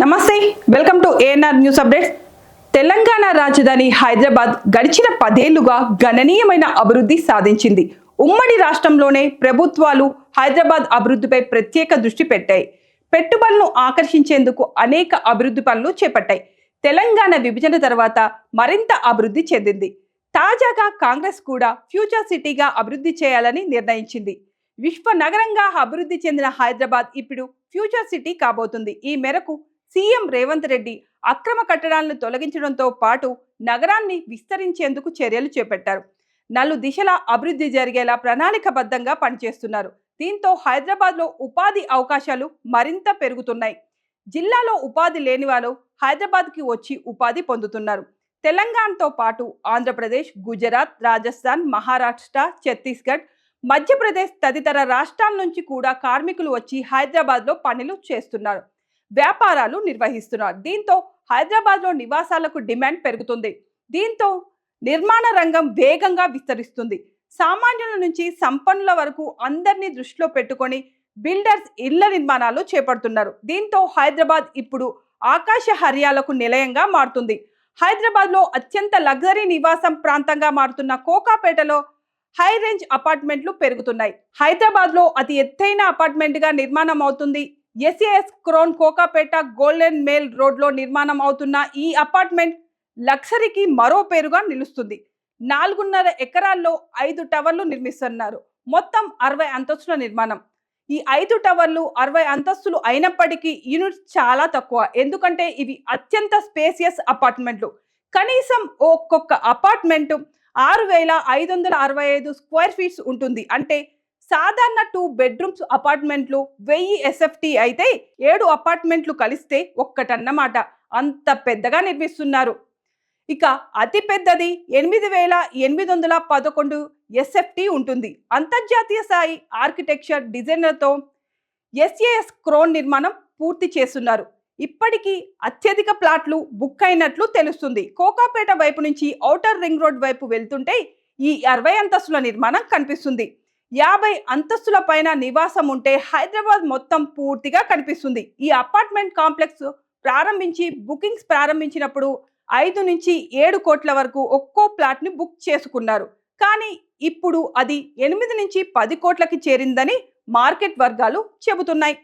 నమస్తే welcome to ANR news updates Telangana రాజధాని హైదరాబాద్ గడిచిన పదేళ్ళుగా గణనీయమైన అభివృద్ధి సాధించింది. ఉమ్మడి రాష్ట్రంలోనే ప్రభుత్వాలు హైదరాబాద్ అభివృద్ధిపై ప్రత్యేక దృష్టి పెట్టాయి. పెట్టుబడులను ఆకర్షించేందుకు అనేక అభివృద్ధి పనులు చేపట్టాయి. తెలంగాణ విభజన తర్వాత మరింత అభివృద్ధి చెందింది. తాజాగా కాంగ్రెస్ కూడా ఫ్యూచర్ సిటీగా అభివృద్ధి చేయాలని నిర్ణయించింది. విశ్వ నగరంగా అభివృద్ధి చెందిన హైదరాబాద్ ఇప్పుడు ఫ్యూచర్ సిటీ కాబోతుంది. ఈ మేరకు సీఎం రేవంత్ రెడ్డి అక్రమ కట్టడాలను తొలగించడంతో పాటు నగరాన్ని విస్తరించేందుకు చర్యలు చేపట్టారు. నలు దిశల అభివృద్ధి జరిగేలా ప్రణాళికబద్ధంగా పనిచేస్తున్నారు. దీంతో హైదరాబాద్లో ఉపాధి అవకాశాలు మరింత పెరుగుతున్నాయి. జిల్లాలో ఉపాధి లేని వారు హైదరాబాద్కి వచ్చి ఉపాధి పొందుతున్నారు. తెలంగాణతో పాటు ఆంధ్రప్రదేశ్ గుజరాత్ రాజస్థాన్ మహారాష్ట్ర ఛత్తీస్గఢ్ మధ్యప్రదేశ్ తదితర రాష్ట్రాల నుంచి కూడా కార్మికులు వచ్చి హైదరాబాద్లో పనులు చేస్తున్నారు. వ్యాపారాలు నిర్వహిస్తున్నారు. దీంతో హైదరాబాద్లో నివాసాలకు డిమాండ్ పెరుగుతుంది. దీంతో నిర్మాణ రంగం వేగంగా విస్తరిస్తుంది. సామాన్యుల నుంచి సంపన్నుల వరకు అందరినీ దృష్టిలో పెట్టుకొని బిల్డర్స్ ఇళ్ళ నిర్మాణాలు చేపడుతున్నారు. దీంతో హైదరాబాద్ ఇప్పుడు ఆకాశ హర్యాలకు నిలయంగా మారుతుంది. హైదరాబాద్లో అత్యంత లగ్జరీ నివాసం ప్రాంతంగా మారుతున్న కోకాపేటలో హై రేంజ్ అపార్ట్మెంట్లు పెరుగుతున్నాయి. హైదరాబాద్లో అతి ఎత్తైన అపార్ట్మెంట్గా నిర్మాణం అవుతుంది. SAS Crown Kokapet Golden Mile రోడ్లో నిర్మాణం అవుతున్న ఈ అపార్ట్మెంట్ లగ్జరీకి మరో పేరుగా నిలుస్తుంది. నాలుగున్నర ఎకరాల్లో ఐదు టవర్లు నిర్మిస్తున్నారు. మొత్తం అరవై అంతస్తుల నిర్మాణం. ఈ ఐదు టవర్లు అరవై అంతస్తులు అయినప్పటికీ యూనిట్స్ చాలా తక్కువ. ఎందుకంటే ఇవి అత్యంత స్పేసియస్ అపార్ట్మెంట్లు. కనీసం ఒక్కొక్క అపార్ట్మెంట్ ఆరు వేల ఐదు వందల అరవై ఐదు స్క్వేర్ ఫీట్స్ ఉంటుంది. అంటే సాధారణ టూ బెడ్రూమ్స్ అపార్ట్మెంట్లు వెయ్యి ఎస్ఎఫ్టీ అయితే ఏడు అపార్ట్మెంట్లు కలిస్తే ఒక్కటన్నమాట. అంత పెద్దగా నిర్మిస్తున్నారు. ఇక అతి పెద్దది ఎనిమిది వేల ఎనిమిది వందల పదకొండు ఎస్ఎఫ్టీ ఉంటుంది. అంతర్జాతీయ స్థాయి ఆర్కిటెక్చర్ డిజైనర్తో ఎస్ఏఎస్ క్రోన్ నిర్మాణం పూర్తి చేస్తున్నారు. ఇప్పటికీ అత్యధిక ప్లాట్లు బుక్ అయినట్లు తెలుస్తుంది. కోకాపేట వైపు నుంచి ఔటర్ రింగ్ రోడ్ వైపు వెళ్తుంటే ఈ అరవై అంతస్తుల నిర్మాణం కనిపిస్తుంది. యాభై అంతస్తుల పైన నివాసం ఉంటే హైదరాబాద్ మొత్తం పూర్తిగా కనిపిస్తుంది. ఈ అపార్ట్మెంట్ కాంప్లెక్స్ ప్రారంభించి బుకింగ్స్ ప్రారంభించినప్పుడు ఐదు నుంచి ఏడు కోట్ల వరకు ఒక్కో ప్లాట్ని బుక్ చేసుకున్నారు. కానీ ఇప్పుడు అది ఎనిమిది నుంచి పది కోట్లకి చేరిందని మార్కెట్ వర్గాలు చెబుతున్నాయి.